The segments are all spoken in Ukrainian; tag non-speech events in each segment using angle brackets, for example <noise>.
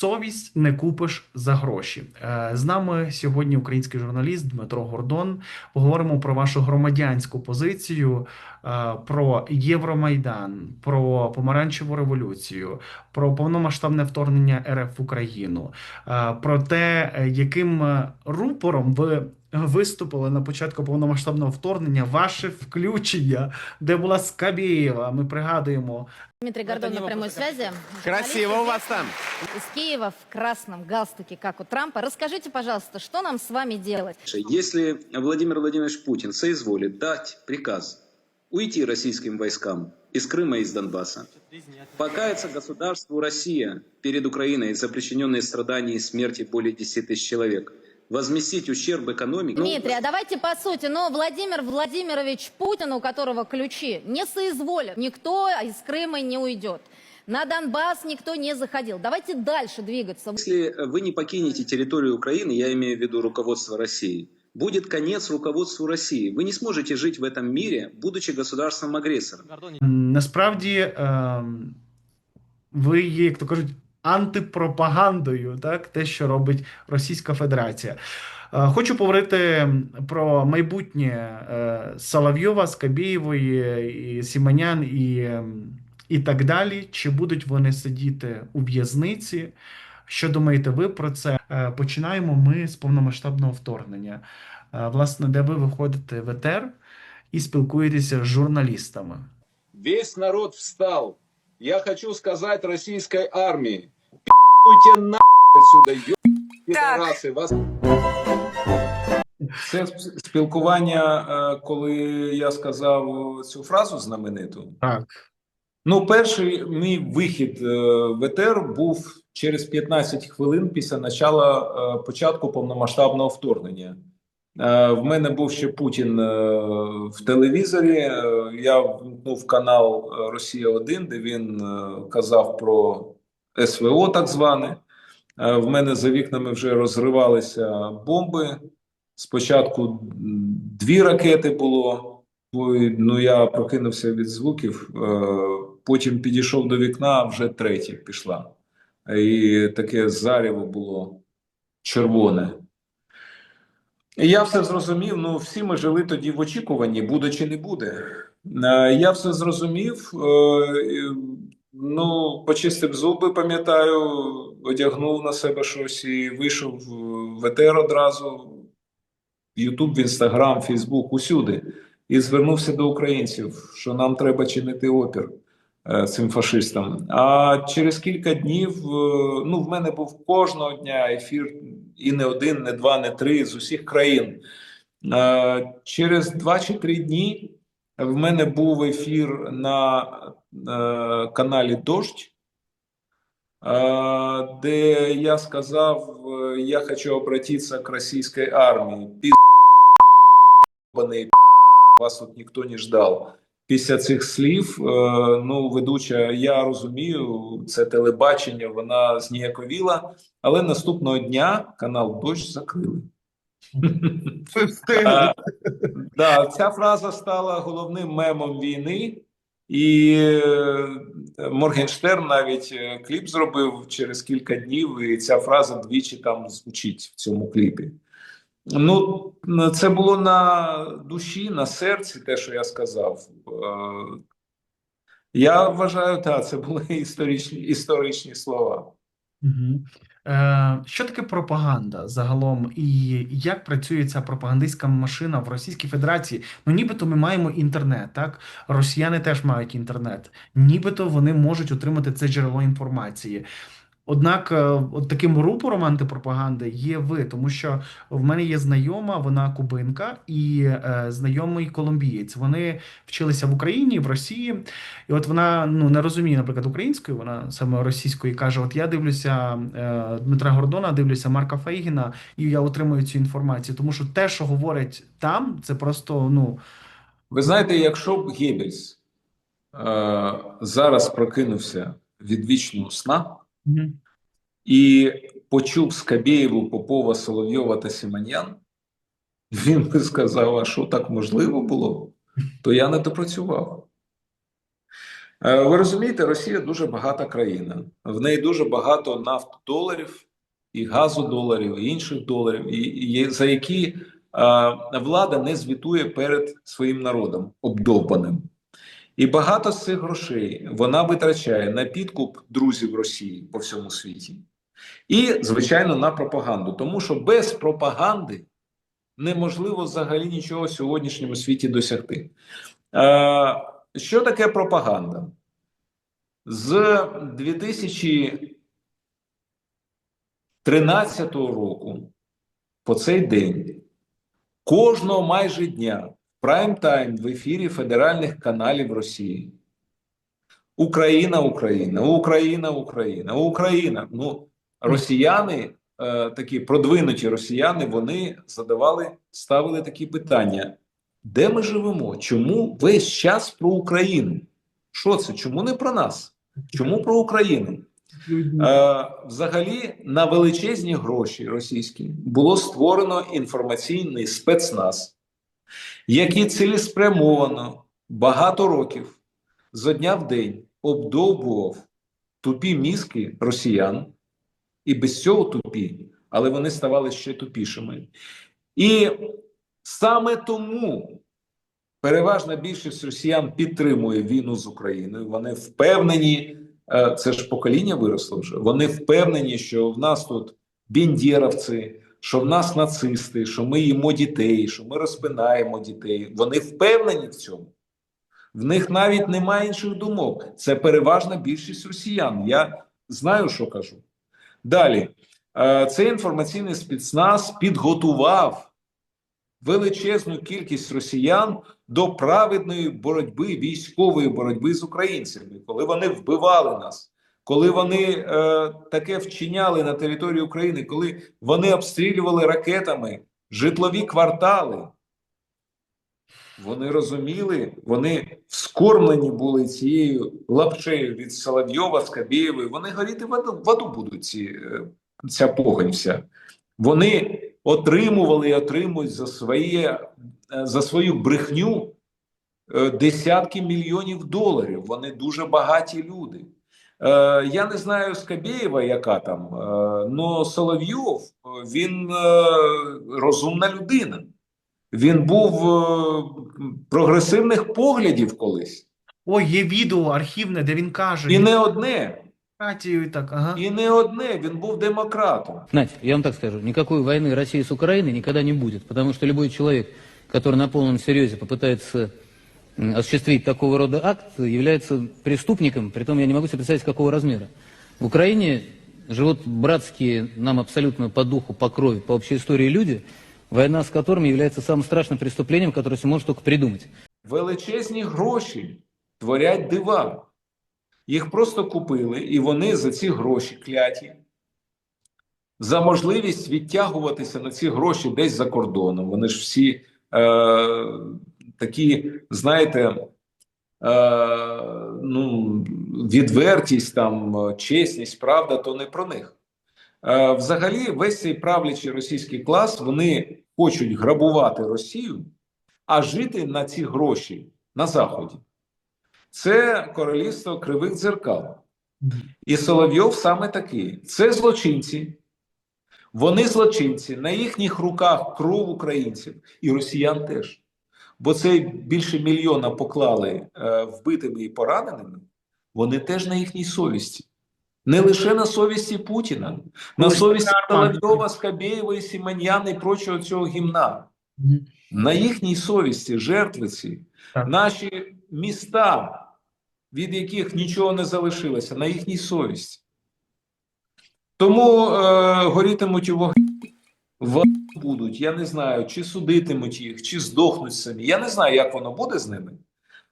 совість не купиш за гроші. Е, З нами сьогодні український журналіст Дмитро Гордон. Поговоримо про вашу громадянську позицію, е, про Євромайдан, про помаранчеву революцію, про повномасштабне вторгнення РФ в Україну, е, про те, яким рупором ви виступили на початку повномасштабного вторгнення, ваше включення, де була Скабєєва. Ми пригадуємо Дмитрий Ну, это Гордон не на прямой вопрос, это связи. Красиво у вас там. Из Киева в красном галстуке, как у Трампа. Расскажите, пожалуйста, что нам с вами делать? Если Владимир Владимирович Путин соизволит дать приказ уйти российским войскам из Крыма и из Донбасса, покаяться государству Россия перед Украиной за причиненные страдания и смерти более 10 тысяч человек, возместить ущерб экономике... Ну, Дмитрий, а давайте по сути. Но Владимир Владимирович Путин, у которого ключи, не соизволит. Никто из Крыма не уйдет. На Донбасс никто не заходил. Давайте дальше двигаться. Если вы не покинете территорию Украины, я имею в виду руководство России, будет конец руководству России. Вы не сможете жить в этом мире, будучи государством-агрессором. Насправді ви є, як то кажуть, антипропагандою, так, те, що робить Російська Федерація. Е, Хочу поговорити про майбутнє е, Соловйова, Скабєєвої, і Сіманян і, і так далі. Чи будуть вони сидіти у в'язниці? Що думаєте ви про це? Е, Починаємо ми з повномасштабного вторгнення. Е, Власне, де ви виходите в етер і спілкуєтеся з журналістами. Весь народ встал. Я хочу сказать российской армии. Пи***уйте на отсюда, ё... пидорасы. Вас це спілкування, е, коли я сказав цю фразу знамениту. Так. Ну, перший мій вихід е, в ЕТР був через 15 хвилин після начала е, початку повномасштабного вторгнення. Е, В мене був ще Путін е, в телевізорі. Е, Я вмкнув канал е, Росія 1 де він е, казав про СВО, так зване. Е, В мене за вікнами вже розривалися бомби. Спочатку дві ракети було. Ну, я прокинувся від звуків, е, потім підійшов до вікна, а вже третя пішла. І таке заріво було червоне. І я все зрозумів. Ну, всі ми жили тоді в очікуванні, буде чи не буде. Е, Я все зрозумів. Ну, почистив зуби, пам'ятаю, одягнув на себе щось і вийшов в ЕТР одразу. Ютуб, в Інстаграм, Фейсбук, усюди. І звернувся до українців, що нам треба чинити опір е, цим фашистам. А через кілька днів, е, ну, в мене був кожного дня ефір, і не один, не два, не три з усіх країн. Е, Через два чи три дні в мене був ефір на каналі Дождь, е, де я сказав, е, я хочу обратиться к російській армії. Пізбаний вас тут ніхто не ждав. Після цих слів, е, ну, ведуча, я розумію, це телебачення, вона зніяковіла, але наступного дня канал Дощ закрили. А, да, ця фраза стала головним мемом війни, і е, Моргенштерн навіть е, кліп зробив через кілька днів, і ця фраза двічі там звучить в цьому кліпі. Ну, це було на душі, на серці, те, що я сказав. Е, Я вважаю, так, це були <laughs> історичні, історичні слова. Угу. Е, що таке пропаганда загалом, і як працює ця пропагандистська машина в Російській Федерації? Ну, нібито ми маємо інтернет, так? Росіяни теж мають інтернет. Нібито вони можуть отримати це джерело інформації. Однак, е, от таким рупором антипропаганди є ви, тому що в мене є знайома, вона кубинка і е, знайомий колумбієць. Вони вчилися в Україні, в Росії, і от вона ну не розуміє, наприклад, українською, вона саме російською каже: От я дивлюся е, Дмитра Гордона, дивлюся Марка Фейгіна, і я отримую цю інформацію, тому що те, що говорять там, це просто ну Ви знаєте, якщо б Геббельс е, зараз прокинувся від вічного сна і почув Скабєєву, Попова, Соловйова та Сіманян, він би сказав, а що так можливо було, то я не допрацював. Е, Ви розумієте, Росія дуже багата країна. В неї дуже багато нафтодоларів і газодоларів, і інших доларів, і, і за які е, влада не звітує перед своїм народом обдовбаним. І багато з цих грошей вона витрачає на підкуп друзів Росії по всьому світі. І, звичайно, на пропаганду. Тому що без пропаганди неможливо взагалі нічого в сьогоднішньому світі досягти. Е, що таке пропаганда? З 2013 року по цей день кожного майже дня прайм-тайм в ефірі федеральних каналів Росії. Україна, Україна, Україна, Україна, Україна. Ну, росіяни, е, такі продвинуті росіяни, вони задавали, ставили такі питання: де ми живемо? Чому весь час про Україну? Що це? Чому не про нас? Чому про Україну? Е, взагалі, на величезні гроші російські було створено інформаційний спецназ, який цілеспрямовано багато років зо дня в день обдовбував тупі мізки росіян, і без цього тупі, але вони ставали ще тупішими. І саме тому переважна більшість росіян підтримує війну з Україною. Вони впевнені, е, це ж покоління виросло вже. Вони впевнені, що в нас тут бендєровці, що в нас нацисти, що ми їмо дітей, що ми розпинаємо дітей. Вони впевнені в цьому. В них навіть немає інших думок. Це переважна більшість росіян. Я знаю, що кажу. Далі, Е, цей інформаційний спецназ підготував величезну кількість росіян до праведної боротьби, військової боротьби з українцями, коли вони вбивали нас, коли вони е, таке вчиняли на території України, коли вони обстрілювали ракетами житлові квартали. Вони розуміли, вони вскормлені були цією лапшею від Соловйова, Скабєєвої. Вони горіти в аду, в аду будуть ці, е, ця погонь вся. Вони отримували і отримують за, своє, е, за свою брехню е, десятки мільйонів доларів. Вони дуже багаті люди. Е, Я не знаю Скабєєва, яка там, але Соловйов е, він е, розумна людина. Він був е, прогресивних поглядів колись. Ой, є відео архівне, де він каже, І не одне, демократію і так, ага. і не одне. Він був демократом. Знаете, я вам так скажу, никакой войны России с Украиной никогда не будет, потому что любой человек, который на полном серьезе попытается м, осуществить такого рода акт, является преступником, притом я не могу себе представить, какого размера. В Украине живут братские нам абсолютно по духу, по крови, по общей истории люди, война с которыми является самым страшным преступлением, которое себе может только придумать. Величезні гроші творять дива. Їх просто купили, і вони за ці гроші кляті, за можливість відтягуватися на ці гроші десь за кордоном. Вони ж всі е, такі, знаєте, е, ну, відвертість, там, чесність, правда, то не про них. Е, взагалі, весь цей правлячий російський клас вони хочуть грабувати Росію, а жити на ці гроші на Заході. Це королівство кривих дзеркал. І Соловйов саме такий. Це злочинці. Вони злочинці, на їхніх руках кров українців і росіян теж. Бо це більше мільйона поклали е, вбитими і пораненими. Вони теж на їхній совісті. Не лише на совісті Путіна, на совісті Соловйова, Скабєєва, Сіманяна і прочого цього гімна. На їхній совісті жертвиці, наші міста, від яких нічого не залишилося, на їхній совісті. Тому е, горітимуть у вогні, будуть. Я не знаю, чи судитимуть їх, чи здохнуть самі. Я не знаю, як воно буде з ними,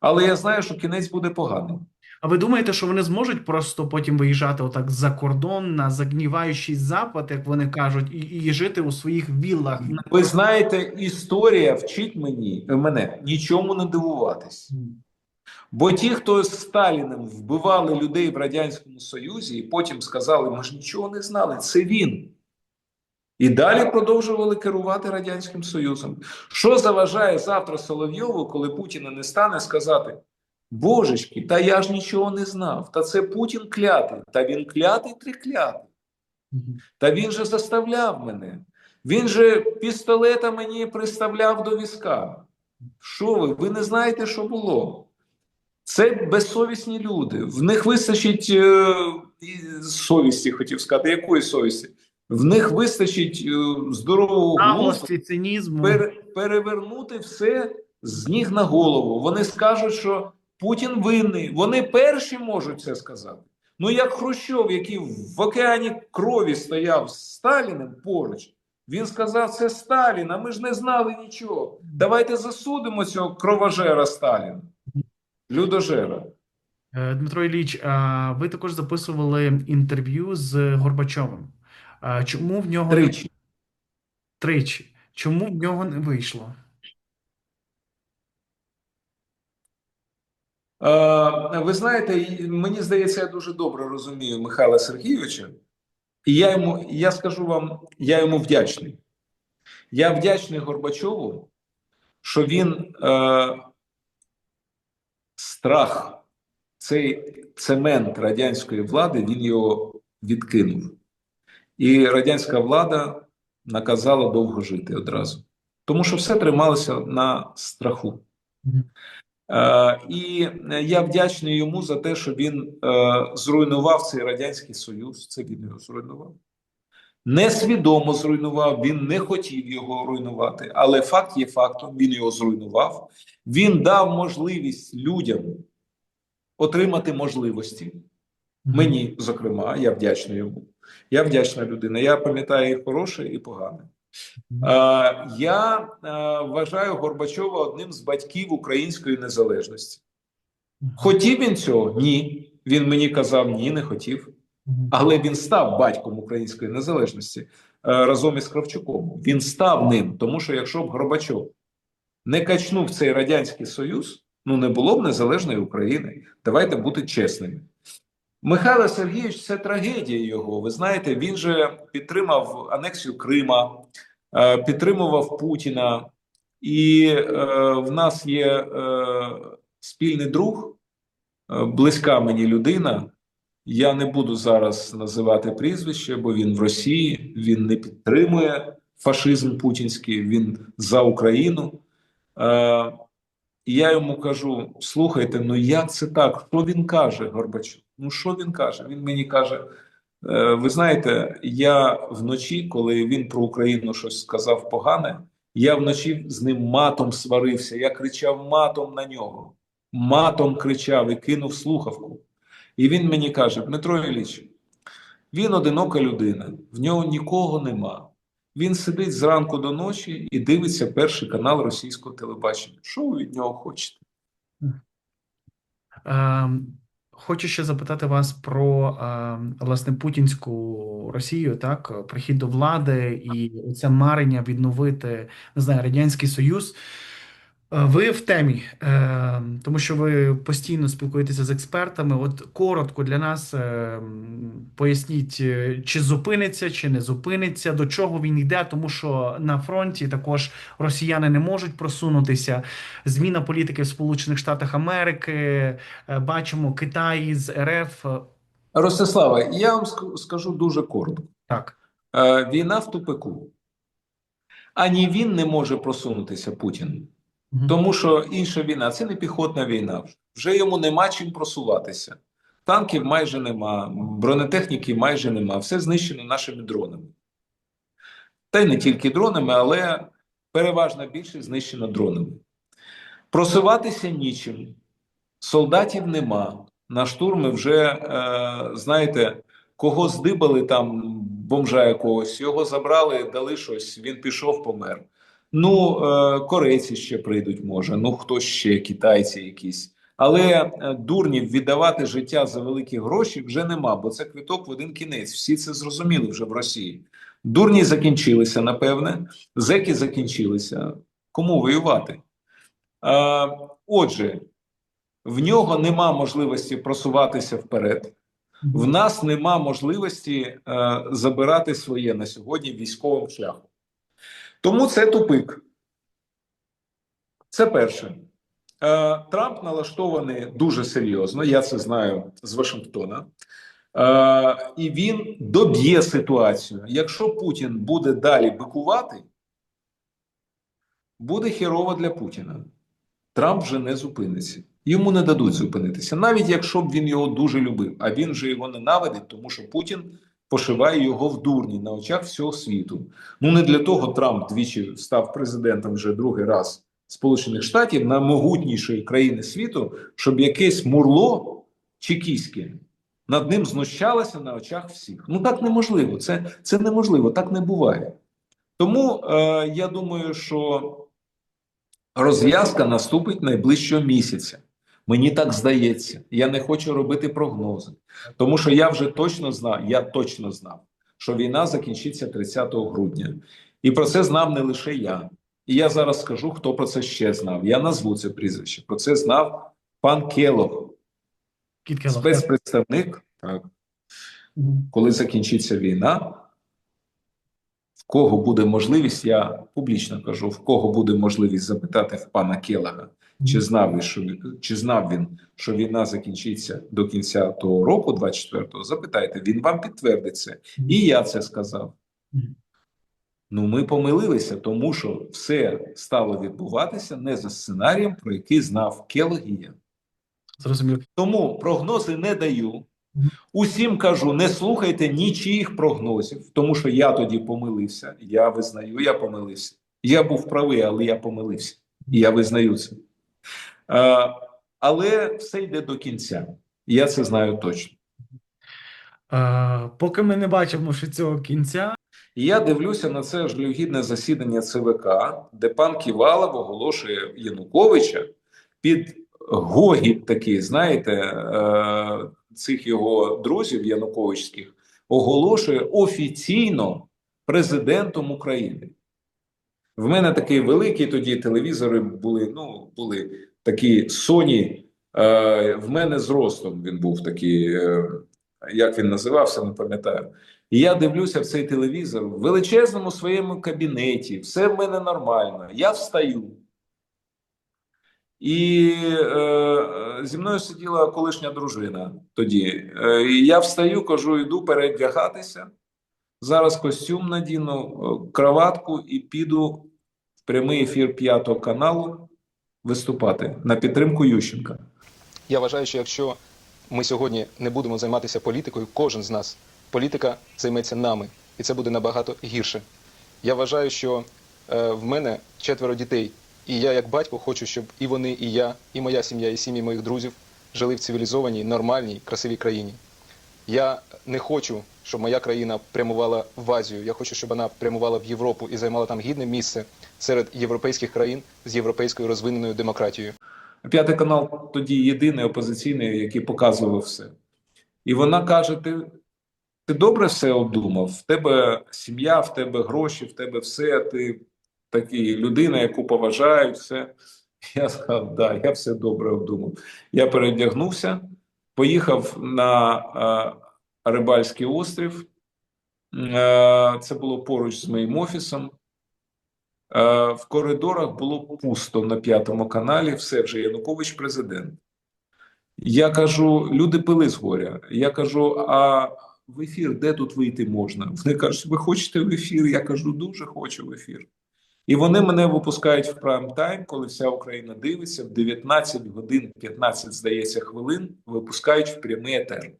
але я знаю, що кінець буде поганим. А ви думаєте, що вони зможуть просто потім виїжджати отак за кордон на загніваючий запад, як вони кажуть, і, і жити у своїх віллах? Ви знаєте, історія вчить мені мене нічому не дивуватись. Бо ті, хто з Сталіним вбивали людей в Радянському Союзі, і потім сказали, ми ж нічого не знали, це він. І далі продовжували керувати Радянським Союзом. Що заважає завтра Соловйову, коли Путіна не стане, сказати: Божечки, та я ж нічого не знав. Та це Путін клятий, та він клятий триклятий. Та він же заставляв мене. Він же пістолета мені приставляв до візка. Що ви? Ви не знаєте, що було? Це безсовісні люди. В них вистачить е, совісті, хотів сказати, якої совісті? В них вистачить е, здорового Наглості, цинізму. пере, перевернути все з ніг на голову. Вони скажуть, що Путін винний. Вони перші можуть це сказати. Ну, як Хрущов, який в океані крові стояв з Сталіним поруч, він сказав: це Сталін, а ми ж не знали нічого. Давайте засудимо цього кровожера Сталіна, людожера. Е, Дмитро Ілліч, а ви також записували інтерв'ю з Горбачовим. А Чому в нього не- Тричі. тричі? Чому в нього не вийшло? Е, Ви знаєте, і мені здається, я дуже добре розумію Михайла Сергійовича, і я йому, я скажу вам, я йому вдячний. Я вдячний Горбачову, що він е, страх, цей цемент радянської влади, він його відкинув. І радянська влада наказала довго жити одразу. Тому що все трималося на страху. Е, і я вдячний йому за те, що він е, зруйнував цей радянський союз. Це він його зруйнував. Несвідомо зруйнував, він не хотів його руйнувати, але факт є фактом. Він його зруйнував. Він дав можливість людям отримати можливості. Мені, зокрема, я вдячний йому. Я вдячна людина. Я пам'ятаю і хороше, і погане. Я вважаю Горбачова одним з батьків української незалежності. Хотів він цього? Ні. Він мені казав, ні, не хотів. Але він став батьком української незалежності е, разом із Кравчуком. Він став ним, тому що якщо б Горбачов не качнув цей радянський союз, ну не було б незалежної України. Давайте бути чесними. Михайло Сергійович це трагедія його. Ви знаєте, він же підтримав анексію Крима, е, підтримував Путіна, і е, в нас є е, спільний друг, близька мені людина. Я не буду зараз називати прізвище, бо він в Росії, він не підтримує фашизм путінський, він за Україну. Я йому кажу: слухайте, ну як це так? Що він каже, Горбачов? Ну що він каже? Він мені каже: е, ви знаєте, я вночі, коли він про Україну щось сказав погане, я вночі з ним матом сварився. Я кричав матом на нього, матом кричав і кинув слухавку. І він мені каже: Дмитро Ілліч, він одинока людина, в нього нікого нема. Він сидить зранку до ночі і дивиться перший канал російського телебачення. Що ви від нього хочете? Ем, Хочу ще запитати вас про ем, власне путінську Росію, так, прихід до влади і це марення відновити, не знаю, Радянський Союз. Е, Ви в темі, ем, тому що ви постійно спілкуєтеся з експертами. От коротко для нас ем, поясніть, е, чи зупиниться, чи не зупиниться, до чого він йде, тому що на фронті також росіяни не можуть просунутися. Зміна політики в Сполучених Штатах Америки. Е, Бачимо Китай з РФ. е, Ростислава, я вам ск- скажу дуже коротко: Так. Е, війна в тупику. Ані він не може просунутися, Путін. Тому що інша війна це не піхотна війна. Вже йому нема чим просуватися. Танків майже нема, бронетехніки майже нема. Все знищено нашими дронами. Та й не тільки дронами, але переважна більшість знищена дронами. Просуватися нічим. Солдатів нема. На штурми вже, е, знаєте, кого здибали там бомжа якогось, його забрали, дали щось, він пішов, помер. Ну, е, корейці ще прийдуть, може, ну хто ще, китайці якісь. Але е, дурнів віддавати життя за великі гроші вже нема, бо це квиток в один кінець. Всі це зрозуміли вже в Росії. Дурні закінчилися, напевне, зеки закінчилися. Кому воювати? Е, отже, в нього нема можливості просуватися вперед. В нас нема можливості е, забирати своє на сьогодні військовим шляхом. Тому це тупик. Це перше. Трамп налаштований дуже серйозно. Я це знаю з Вашингтона. Е, і він доб'є ситуацію. Якщо Путін буде далі бикувати, буде херово для Путіна. Трамп вже не зупиниться. Йому не дадуть зупинитися, навіть якщо б він його дуже любив. А він же його ненавидить, тому що Путін пошиває його в дурні на очах всього світу. Ну не для того Трамп двічі став президентом вже другий раз Сполучених Штатів на могутнішої країни світу, щоб якесь мурло чекіське над ним знущалося на очах всіх. Ну так неможливо. Це, це неможливо, так не буває. Тому е, я думаю, що розв'язка наступить найближчого місяця. Мені так здається. Я не хочу робити прогнози, тому що я вже точно знав, я точно знав, що війна закінчиться 30 грудня. І про це знав не лише я. І я зараз скажу, хто про це ще знав. Я назву це прізвище. Про це знав пан Келох, спецпредставник. Так, коли закінчиться війна, в кого буде можливість, я публічно кажу, в кого буде можливість запитати в пана Келага, чи знав він, що чи знав він, що війна закінчиться до кінця того року, 24-го, запитайте, він вам підтвердить це. І я це сказав. Ну, ми помилилися, тому що все стало відбуватися не за сценарієм, про який знав Келог і я. Зрозумів. Тому прогнози не даю. Усім кажу, не слухайте нічиїх прогнозів, тому що я тоді помилився. Я визнаю, я помилився. Я був правий, але я помилився. І я визнаю це. Е, але все йде до кінця. Я це знаю точно. Е, поки ми не бачимо ще цього кінця, я дивлюся на це жалюгідне засідання ЦВК, де пан Ківалов оголошує Януковича під гогіт такий, знаєте, е, цих його друзів Януковичських, оголошує офіційно президентом України. В мене такий великий тоді телевізори були, ну, були такі Sony, е, в мене з ростом він був такий, е, як він називався, не пам'ятаю. І я дивлюся в цей телевізор в величезному своєму кабінеті, все в мене нормально. Я встаю. І е, зі мною сиділа колишня дружина тоді. Е, я встаю, кажу, йду передягатися. Зараз костюм надіну, е, краватку і піду в прямий ефір п'ятого каналу виступати на підтримку Ющенка. Я вважаю, що якщо ми сьогодні не будемо займатися політикою, кожен з нас, політика займеться нами, і це буде набагато гірше. Я вважаю, що е, в мене четверо дітей, і я, як батько, хочу, щоб і вони, і я, і моя сім'я, і сім'ї моїх друзів жили в цивілізованій, нормальній, красивій країні. Я не хочу, щоб моя країна прямувала в Азію. Я хочу, щоб вона прямувала в Європу і займала там гідне місце серед європейських країн з європейською розвиненою демократією. П'ятий канал тоді єдиний опозиційний, який показував все. І вона каже: ти, ти добре все обдумав? В тебе сім'я, в тебе гроші, в тебе все. Ти такий людина, яку поважають, все. <laughs> Я сказав, да, я все добре обдумав. Я передягнувся, поїхав на е, Рибальський острів. Е, це було поруч з моїм офісом. Е, В коридорах було пусто на п'ятому каналі. Все вже Янукович президент. Я кажу: люди пили з горя. Я кажу: а в ефір де тут вийти можна? Вони кажуть, ви хочете в ефір? Я кажу, дуже хочу в ефір. І вони мене випускають в прайм-тайм, коли вся Україна дивиться, в 19 годин 15, здається, хвилин випускають в прямий етер.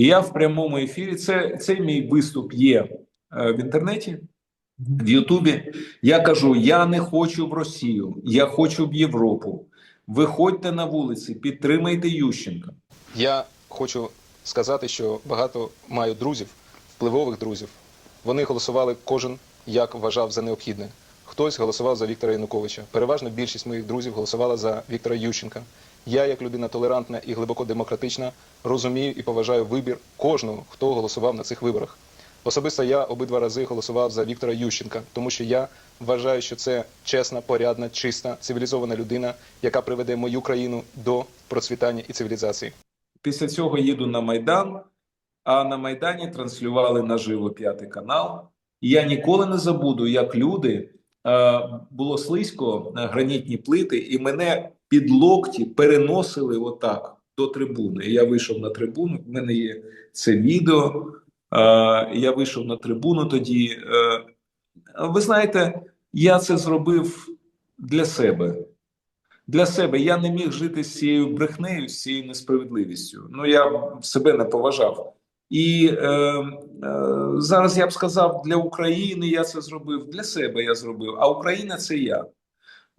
І я в прямому ефірі. Це, цей мій виступ є е, в інтернеті в Ютубі. Я кажу: я не хочу в Росію, я хочу в Європу. Виходьте на вулиці, підтримайте Ющенка. Я хочу сказати, що багато маю друзів, впливових друзів. Вони голосували кожен як вважав за необхідне. Хтось голосував за Віктора Януковича. Переважна більшість моїх друзів голосувала за Віктора Ющенка. Я, як людина толерантна і глибоко демократична, розумію і поважаю вибір кожного, хто голосував на цих виборах. Особисто я обидва рази голосував за Віктора Ющенка, тому що я вважаю, що це чесна, порядна, чиста, цивілізована людина, яка приведе мою країну до процвітання і цивілізації. Після цього їду на Майдан, а на Майдані транслювали наживо п'ятий канал. Я ніколи не забуду, як люди е, було слизько, е, гранітні плити, і мене під локті переносили отак до трибуни. Я вийшов на трибуну. В мене є це відео. Е, я вийшов на трибуну тоді. Е, ви знаєте, я це зробив для себе. Для себе я не міг жити з цією брехнею, з цією несправедливістю. Ну я себе не поважав. І е, е, зараз я б сказав, для України я це зробив, для себе я зробив, а Україна це я.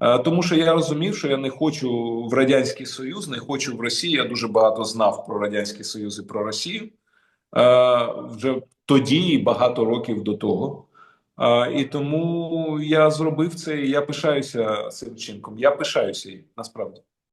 Е, тому що я розумів, що я не хочу в Радянський Союз, не хочу в Росію. Я дуже багато знав про Радянський Союз і про Росію е, вже тоді і багато років до того. Е, і тому я зробив це, і я пишаюся цим вчинком. Я пишаюся їм, насправді.